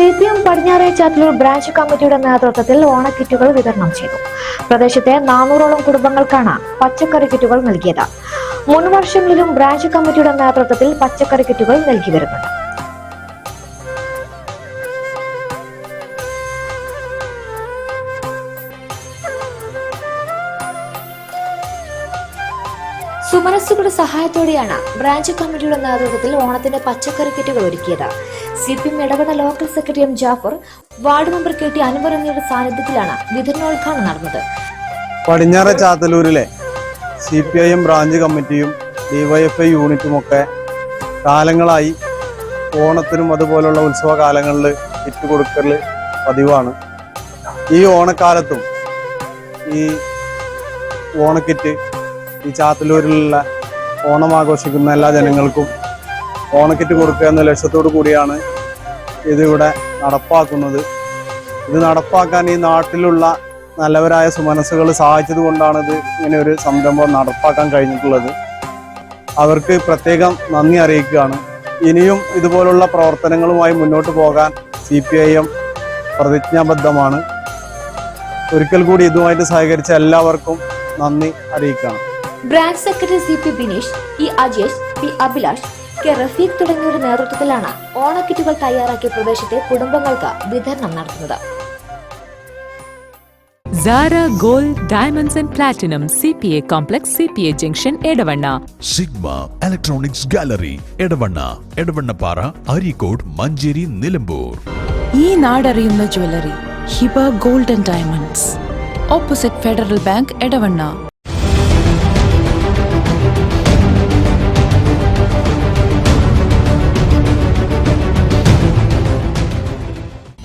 C P M പടിഞ്ഞാറേ Chathallur branch കമ്മിറ്റിയുടെ നേതൃത്വത്തിൽ ഓണക്കിറ്റുകൾ വിതരണം ചെയ്തു. പ്രദേശത്തെ നാനൂറോളം കുടുംബങ്ങൾക്കാണ് പച്ചക്കറി കിറ്റുകൾ നൽകിയത്. മുൻവർഷങ്ങളിലും ബ്രാഞ്ച് കമ്മിറ്റിയുടെ നേതൃത്വത്തിൽ പച്ചക്കറി കിറ്റുകൾ നൽകി വരുന്നുണ്ട്. സുമനസ്സുകളുടെ സഹായത്തോടെയാണ് ബ്രാഞ്ച് കമ്മിറ്റിയുടെ നേതൃത്വത്തിൽ ഓണത്തിന്റെ പച്ചക്കറി കിറ്റുകൾ ഒരുക്കിയത്. C P M ഇടപെട local secretary M Jafar ward member K T Anwar എന്നിവരുടെ സാന്നിധ്യത്തിലാണ് വിതരണോദ്ഘാടനം നടന്നത്. പടിഞ്ഞാറ ചാത്തലൂരിലെ C P I M branch കമ്മിറ്റിയും ഡിവൈഎഫ്ഐ യൂണിറ്റും ഒക്കെ കാലങ്ങളായി ഓണത്തിനും അതുപോലുള്ള ഉത്സവ കാലങ്ങളിൽ കിറ്റ് കൊടുക്കൽ പതിവാണ്. ഈ ഓണക്കാലത്തും ഈ ഓണക്കിറ്റ് ഈ ചാത്തലൂരിലുള്ള ഓണം ആഘോഷിക്കുന്ന എല്ലാ ജനങ്ങൾക്കും ഓണക്കിറ്റ് കൊടുക്കുക എന്ന ലക്ഷ്യത്തോടു കൂടിയാണ് ഇതിവിടെ നടപ്പാക്കുന്നത്. ഇത് നടപ്പാക്കാൻ ഈ നാട്ടിലുള്ള നല്ലവരായ സുമനസ്സുകൾ സഹായിച്ചത് കൊണ്ടാണ് ഇത് ഇങ്ങനെ ഒരു സംരംഭം നടപ്പാക്കാൻ കഴിഞ്ഞിട്ടുള്ളത്. അവർക്ക് പ്രത്യേകം നന്ദി അറിയിക്കുകയാണ്. ഇനിയും ഇതുപോലുള്ള പ്രവർത്തനങ്ങളുമായി മുന്നോട്ട് പോകാൻ സി പി ഐ എം പ്രതിജ്ഞാബദ്ധമാണ്. ഒരിക്കൽ കൂടി ഇതുമായിട്ട് സഹകരിച്ച എല്ലാവർക്കും നന്ദി അറിയിക്കുകയാണ്. Branch secretary C P Bineesh E Ajesh P Abhilash K Rafeeq തുടങ്ങിയവരുടെ നേതൃത്വത്തിലാണ് ഓണക്കിറ്റുകൾ തയ്യാറാക്കിയ പ്രദേശത്തെ കുടുംബങ്ങൾക്ക് വിതരണം നടത്തുന്നത്. Platinum C P A complex C P A junction Edavanna Sigma Electronics Gallery Edavanna Edavannappara Areekode Manjeri Nilambur ഈ നാടറിയുന്ന jewellery Hiba Gold and Diamonds opposite Federal Bank Edavanna